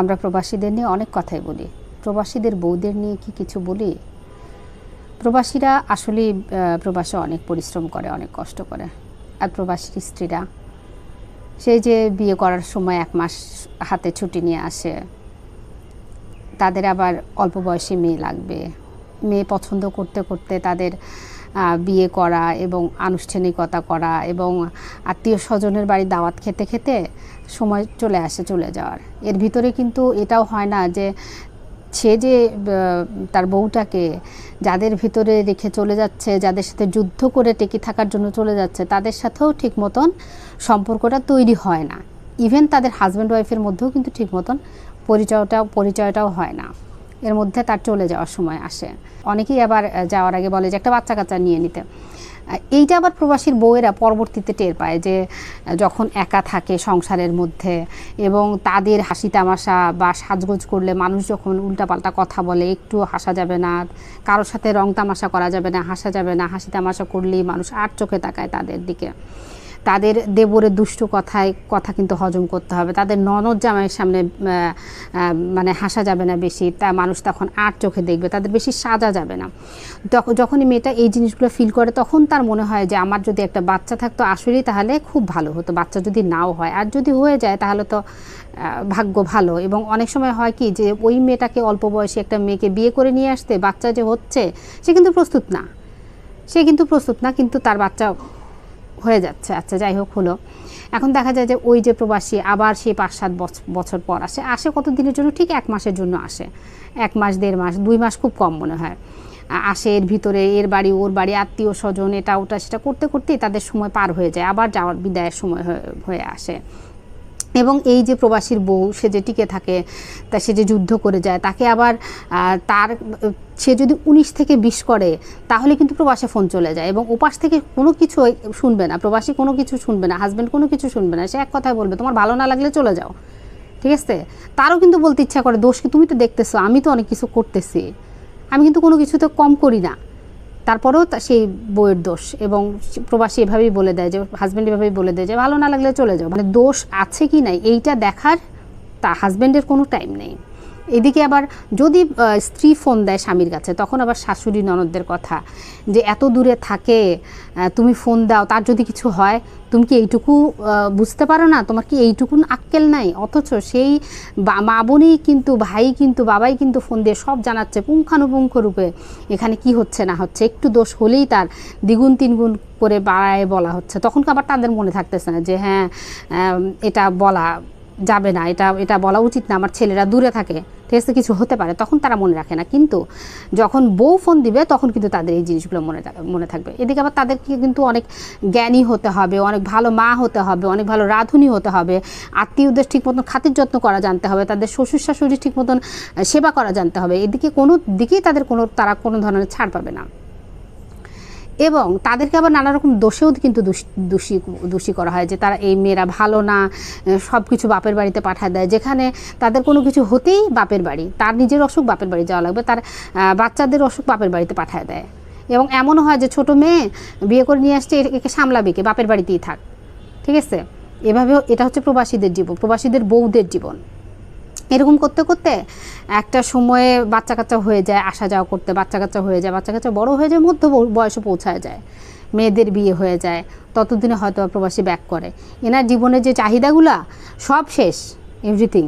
আমরা প্রবাসীদের নিয়ে অনেক কথাই বলি। প্রবাসীদের বউদের নিয়ে কি কিছু বলি? প্রবাসীরা আসলে প্রবাসে অনেক পরিশ্রম করে, অনেক কষ্ট করে। আর প্রবাসীর স্ত্রীরা সেই যে বিয়ে করার সময় এক মাস হাতে ছুটি নিয়ে আসে, তাদের আবার অল্প বয়সী মেয়ে লাগবে। মেয়ে পছন্দ করতে করতে তাদের বিয়ে করা এবং আনুষ্ঠানিকতা করা এবং আত্মীয় স্বজনের বাড়ি দাওয়াত খেতে খেতে সময় চলে আসে, চলে যাওয়ার। এর ভিতরে কিন্তু এটাও হয় না যে সে যে তার বউটাকে যাদের ভিতরে রেখে চলে যাচ্ছে, যাদের সাথে যুদ্ধ করে টেকে থাকার জন্য চলে যাচ্ছে, তাদের সাথেও ঠিক মতন সম্পর্কটা তৈরি হয় না। ইভেন তাদের হাজব্যান্ড ওয়াইফের মধ্যেও কিন্তু ঠিক মতন পরিচয়টাও পরিচয়টাও হয় না। এর মধ্যে তার চলে যাওয়ার সময় আসে। অনেকেই আবার যাওয়ার আগে বলে যে একটা বাচ্চা কাচ্চা নিয়ে নিতে। এইটা আবার প্রবাসীর বউয়েরা পরবর্তীতে টের পায় যে যখন একা থাকে সংসারের মধ্যে এবং তাদের হাসি তামাশা বা সাজগোজ করলে মানুষ যখন উল্টাপাল্টা কথা বলে, একটু হাসা যাবে না, কারোর সাথে রং তামাশা করা যাবে না, হাসা যাবে না হাসি তামাশা করলেই মানুষ আর চোখে তাকায় তাদের দিকে। তাদের দেবরের দুষ্টু কথায় কথা কিন্তু হজম করতে হবে। তাদের ননদ জামাইয়ের সামনে মানে হাসা যাবে না বেশি। তা মানুষ তখন আর চোখে দেখবে, তাদের বেশি সাজা যাবে না। যখনই মেয়েটা এই জিনিসগুলো ফিল করে, তখন তার মনে হয় যে আমার যদি একটা বাচ্চা থাকতো, আসলেই তাহলে খুব ভালো হতো। বাচ্চা যদি নাও হয়, আর যদি হয়ে যায়, তাহলে তো ভাগ্য ভালো। এবং অনেক সময় হয় কি যে ওই মেয়েটাকে অল্প বয়সে একটা মেয়েকে বিয়ে করে নিয়ে আসতে বাচ্চা যে হচ্ছে, সে কিন্তু প্রস্তুত না। সে কিন্তু প্রস্তুত না, কিন্তু তার বাচ্চা হয়ে যাচ্ছে। আচ্ছা যাই হোক, হলো। এখন দেখা যায় যে ওই যে প্রবাসী আবার সেই পাঁচ, সাত বছ- বছর পর আসে। আসে কত দিনের জন্য? ঠিক এক মাসের জন্য আসে। এক মাস, দেড় মাস, দুই মাস খুব কম মনে হয়। আসে এর ভিতরে, এর বাড়ি, ওর বাড়ি, আত্মীয় স্বজন, এটা, ওটা, সেটা করতে, করতেই তাদের সময় পার হয়ে যায়। আবার যাওয়ার, বিদায়ের সময় হয়ে আসে। এবং এই যে প্রবাসীর বউ, সে যে টিকে থাকে, তা সে যে যুদ্ধ করে যায়, তাকে আবার তার, সে যদি উনিশ থেকে বিশ করে, তাহলে কিন্তু প্রবাসে ফোন চলে যায় এবং ওপাশ থেকে কোনো কিছু শুনবে না, প্রবাসী কোনো কিছু শুনবে না হাজব্যান্ড কোনো কিছু শুনবে না, সে এক কথায় বলবে, তোমার ভালো না লাগলে চলে যাও। ঠিক আছে? তারও কিন্তু বলতে ইচ্ছা করে, দোষ কি? তুমি তো দেখতেছো, আমি তো অনেক কিছু করতেছি। আমি কিন্তু কোনো কিছুতে কম করি না। তারপরেও সেই বইয়ের দোষ এবং প্রবাসী এভাবেই বলে দেয় যে হাজব্যান্ড এভাবেই বলে দেয় যে, ভালো না লাগলে চলে যাও। মানে দোষ আছে কি নাই? এইটা দেখার তা হাজব্যান্ডের কোনো টাইম নেই। এদিকে আবার যদি স্ত্রী ফোন দেয় স্বামীর কাছে, তখন আবার শাশুড়ি ননদদের কথা যে এত দূরে থাকে তুমি ফোন দাও, তার যদি কিছু হয়, তুমি কি এইটুকু বুঝতে পারো না? তোমার কি এইটুকু আক্কেল নাই? অথচ সেই মা বোনই কিন্তু, ভাই কিন্তু, বাবাই কিন্তু ফোন দিয়ে সব জানাচ্ছে পুঙ্খানুপুঙ্খ রূপে, এখানে কি হচ্ছে না হচ্ছে, একটু দোষ হলেই তার দ্বিগুণ তিনগুণ করে বাড়ায় বলা হচ্ছে। তখন আবার তাদের মনে থাকতেছে না যে হ্যাঁ এটা বলা যাবে না, এটা এটা বলা উচিত না, আমার ছেলেরা দূরে থাকে, ঠিক আছে, কিছু হতে পারে, তখন তারা মনে রাখে না, কিন্তু যখন বউ ফোন দিবে, তখন কিন্তু তাদের এই জিনিসগুলো মনে মনে থাকবে। এদিকে আবার তাদেরকে কিন্তু অনেক জ্ঞানী হতে হবে, অনেক ভালো মা হতে হবে, অনেক ভালো রাঁধুনি হতে হবে, আত্মীয়দের ঠিক মতন খাতির যত্ন করা জানতে হবে, তাদের শ্বশুর শাশুড়ি ঠিক মতন সেবা করা জানতে হবে, এদিকে কোনো দিকেই তাদের কোনো, তারা কোনো ধরনের ছাড় পাবে না। এবং তাদেরকে আবার নানা রকম দোষেও কিন্তু দোষ- দোষী করা হয় যে তারা এই মেয়েরা ভালো না সব কিছু বাপের বাড়িতে পাঠায় দেয়। যেখানে তাদের কোনো কিছু হতেই বাপের বাড়ি, তার নিজের অসুখ বাপের বাড়ি যাওয়া লাগবে, তার বাচ্চাদের অসুখ বাপের বাড়িতে পাঠায় দেয়। এবং এমনও হয় যে ছোট মেয়ে বিয়ে করে নিয়ে আসছে একে সামলাবে কে? বাপের বাড়িতেই থাক। ঠিক আছে? এভাবেও এটা হচ্ছে প্রবাসীদের জীবন, প্রবাসীদের বউদের জীবন। এরকম করতে করতে একটা সময়ে বাচ্চা কাচ্চা হয়ে যায়, আসা যাওয়া করতে বাচ্চা কাচ্চা হয়ে যায় বাচ্চা কাচ্চা বড় হয়ে যায় মধ্য বয়সে পৌঁছায় যায়, মেয়েদের বিয়ে হয়ে যায়, ততদিনে হয়তো প্রবাসী ব্যাক করে। এনার জীবনের যে চাহিদাগুলা সব শেষ এভরিথিং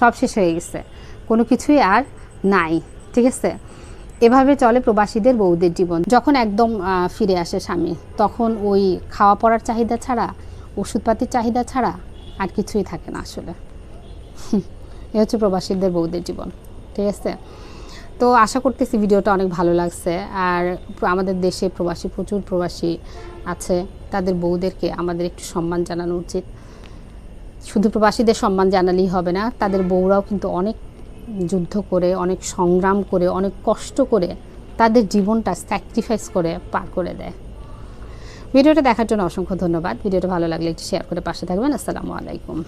সব শেষ হয়ে গেছে, কোনো কিছুই আর নাই, ঠিক আছে? এভাবে চলে প্রবাসীদের, বউদের জীবন। যখন একদম ফিরে আসে স্বামী, তখন ওই খাওয়া পড়ার চাহিদা ছাড়া, ওষুধপাতির চাহিদা ছাড়া আর কিছুই থাকে না আসলে। এ হচ্ছে প্রবাসীদের বউদের জীবন, ঠিক আছে? তো আশা করতেছি ভিডিওটা অনেক ভালো লাগছে, আর আমাদের দেশে প্রবাসী, প্রচুর প্রবাসী আছে, তাদের বউদেরকে আমাদের একটু সম্মান জানানো উচিত। শুধু প্রবাসীদের সম্মান জানালেই হবে না, তাদের বউরাও কিন্তু অনেক যুদ্ধ করে, অনেক সংগ্রাম করে, অনেক কষ্ট করে তাদের জীবনটা স্যাক্রিফাইস করে পার করে দেয়। ভিডিওটা দেখার জন্য অসংখ্য ধন্যবাদ। ভিডিওটা ভালো লাগলে একটু শেয়ার করে পাশে থাকবেন। আসসালামু আলাইকুম।